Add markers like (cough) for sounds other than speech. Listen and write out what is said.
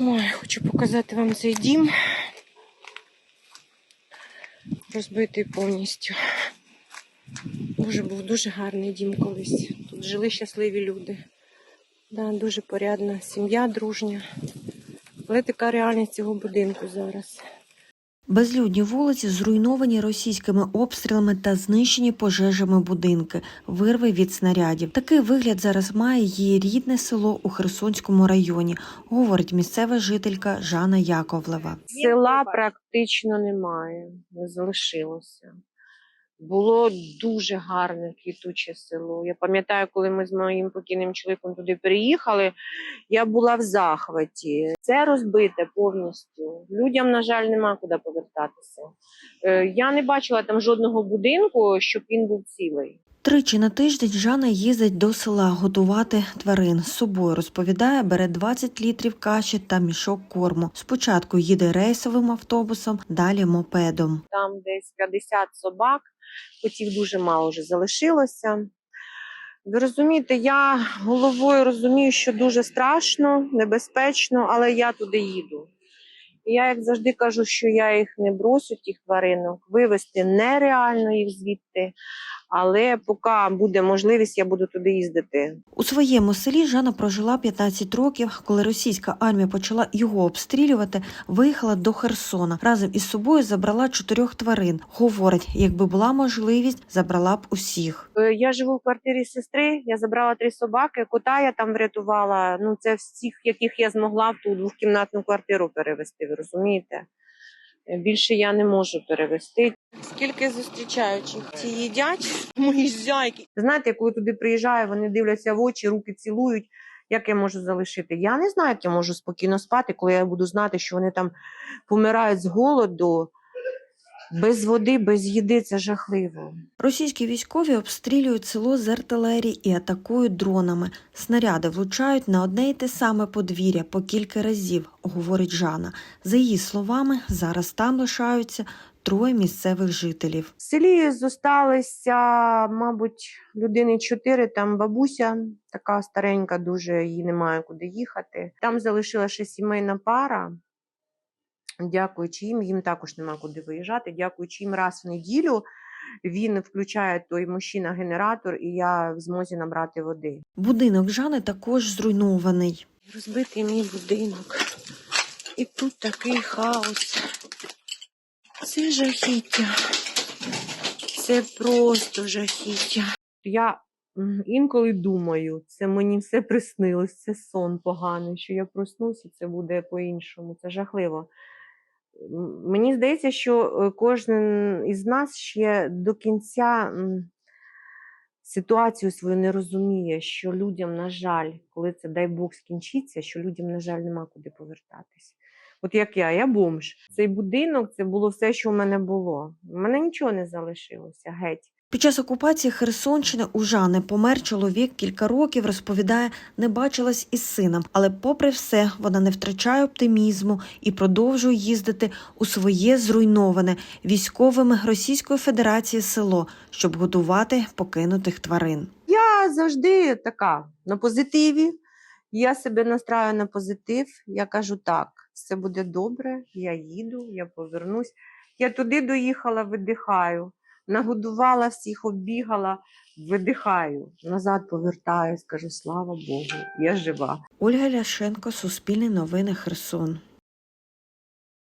Ой, хочу показати вам цей дім. Розбитий повністю. Дуже був дуже гарний дім колись. Тут жили щасливі люди. Да, дуже порядна сім'я, дружня. Але така реальність цього будинку зараз. Безлюдні вулиці зруйновані російськими обстрілами та знищені пожежами будинки, вирви від снарядів. Такий вигляд зараз має її рідне село у Херсонському районі, говорить місцева жителька Жанна Яковлева. Села практично немає, не залишилося. Було дуже гарне квітуче село. Я пам'ятаю, коли ми з моїм покійним чоловіком туди переїхали, я була в захваті. Це розбите повністю. Людям, на жаль, нема куди повертатися. Е, Я не бачила там жодного будинку, щоб він був цілий. Тричі на тиждень Жанна їздить до села готувати тварин. З собою розповідає, бере 20 літрів каші та мішок корму. Спочатку їде рейсовим автобусом, далі мопедом. Там десь 50 собак, котів дуже мало вже залишилося. Ви розумієте, я головою розумію, що дуже страшно, небезпечно, але я туди їду. І я, як завжди, кажу, що я їх не брошу, тих тваринок, вивезти нереально їх звідти. Але поки буде можливість, я буду туди їздити. У своєму селі Жанна прожила 15 років. Коли російська армія почала його обстрілювати, виїхала до Херсона. Разом із собою забрала чотирьох тварин. Говорить, якби була можливість, забрала б усіх. Е, Я живу в квартирі сестри, я забрала три собаки, кота я там врятувала. Ну, це всіх, яких я змогла в ту двохкімнатну квартиру перевезти, ви розумієте? Е, Більше я не можу перевезти. Скільки зустрічаючих ці їдять (laughs) мої зяйки. Знаєте, коли туди приїжджаю, вони дивляться в очі, руки цілують. Як я можу залишити? Я не знаю, як я можу спокійно спати, коли я буду знати, що вони там помирають з голоду, без води, без їди. Це жахливо. Російські військові обстрілюють село з артилерії і атакують дронами. Снаряди влучають на одне й те саме подвір'я по кілька разів, говорить Жанна. За її словами, зараз там лишаються троє місцевих жителів. В селі зосталися, мабуть, людини чотири. Там бабуся, така старенька, дуже їй немає куди їхати. Там залишилася сімейна пара. Дякуючи їм, їм також нема куди виїжджати. Дякуючи їм раз в неділю. Він включає той мужчина генератор, і я в змозі набрати води. Будинок Жани також зруйнований. Розбитий мій будинок. І тут такий хаос. Це жахіття. Це просто жахіття. Я інколи думаю, це мені все приснилось, це сон поганий, що я проснуся, це буде по-іншому. Це жахливо. Мені здається, що е, кожен із нас ще до кінця ситуацію свою не розуміє, що людям, на жаль, коли це дай Бог скінчиться, що людям, на жаль, нема куди повертатись. От як я, я бомж. Цей будинок це було все, що в мене було. У мене нічого не залишилося геть. Під час окупації Херсонщини у Жани помер чоловік кілька років, розповідає, не бачилась із сином. Але, попри все, вона не втрачає оптимізму і продовжує їздити у своє зруйноване військовими Російської Федерації село, щоб годувати покинутих тварин. Я завжди така на позитиві. Я себе настраю на позитив. Я кажу так, все буде добре, я їду, я повернусь. Я туди доїхала, видихаю. Нагодувала всіх, оббігала, видихаю. Назад повертаюсь, кажу, слава Богу, я жива. Ольга Ляшенко, Суспільне новини, Херсон.